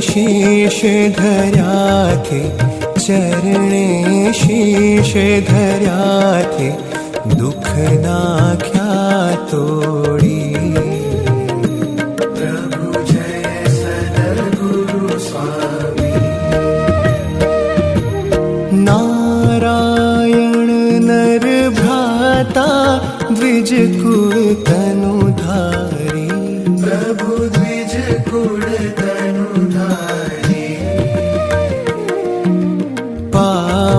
शीश धर्याथे चरणे शीश धर्याथे दुख नाख्या तोडी। प्रभु जय सद्गुरु स्वामी। नारायण नर भ्राता द्विज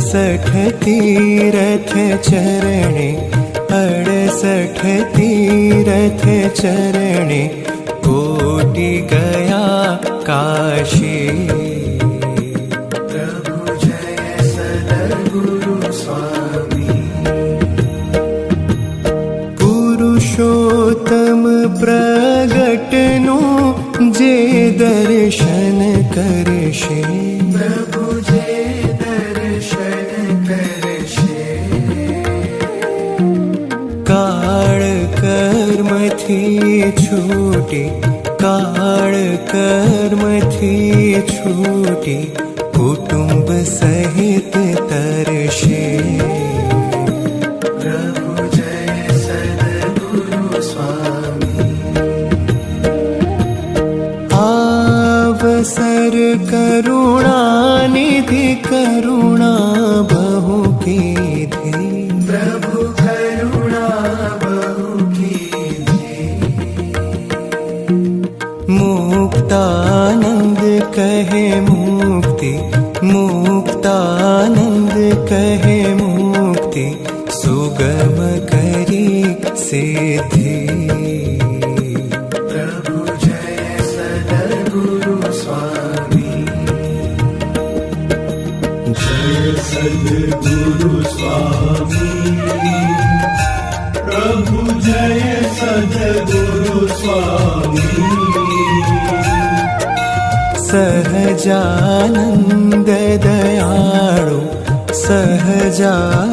अडसठ तीरथ चरणे अडसठ तीरथ चरणे कोटि गया काशी। प्रभु जय सद्गुरु स्वामी। पुरुषोत्तम प्रगटनु जे दर्शन करशे कर्मथी छूटी काळ कर्मथी छूटी कुटुंब सहित तरशे। प्रभु जय सद्गुरु स्वामी। आवसर करुणानिधि करुणा बहु कीधि कहे मुक्ति मुक्तानंद कहे मुक्ति सुगम करी जय सद्गुरु स्वामी। प्रभु जय सद्गुरु स्वामी। सहजानन्द दयाळु दयाळु